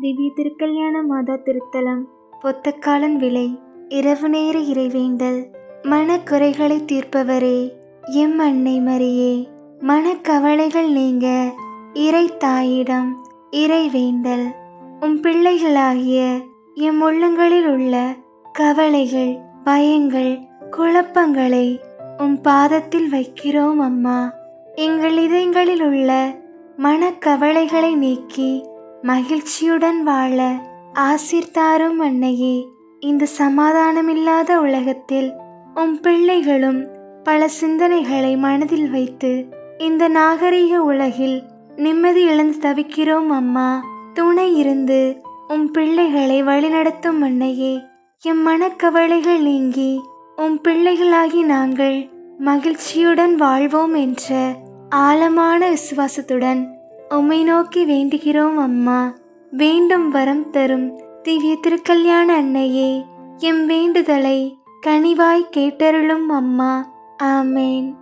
திவ்ய திருக்கல்யாண மாதா திருத்தலம். பொத்தக்காலன் விலை இரவு நேர இறைவேண்டல். மனக்குறைகளை தீர்ப்பவரே எம் அன்னை மரியே. மனக்கவலைகள் நீங்க இறை தாயிடம் இறைவேண்டல். உம் பிள்ளைகளாகிய எம் உள்ளங்களில் உள்ள கவலைகள் பயங்கள் குழப்பங்களை உம் பாதத்தில் வைக்கிறோம் அம்மா. எங்கள் இதயங்களில் உள்ள மனக்கவலைகளை நீக்கி மகிழ்ச்சியுடன் வாழ ஆசிர்தாரும் அன்னையே. இந்த சமாதானமில்லாத உலகத்தில் உம் பிள்ளைகளும் பல சிந்தனைகளை மனதில் வைத்து இந்த நாகரிக உலகில் நிம்மதி இழந்து தவிக்கிறோம் அம்மா. துணை இருந்து உம் பிள்ளைகளை வழிநடத்தும் அன்னையே. எம் மனக்கவலைகள் நீங்கி உம் பிள்ளைகளாகி நாங்கள் மகிழ்ச்சியுடன் வாழ்வோம் என்ற ஆழமான விசுவாசத்துடன் உம்மை நோக்கி வேண்டுகிறோம் அம்மா. வேண்டும் வரம் தரும் திவ்ய திருக்கல்யாண அன்னையே. எம் வேண்டுதலை கனிவாய் கேட்டருளும் அம்மா. ஆமேன்.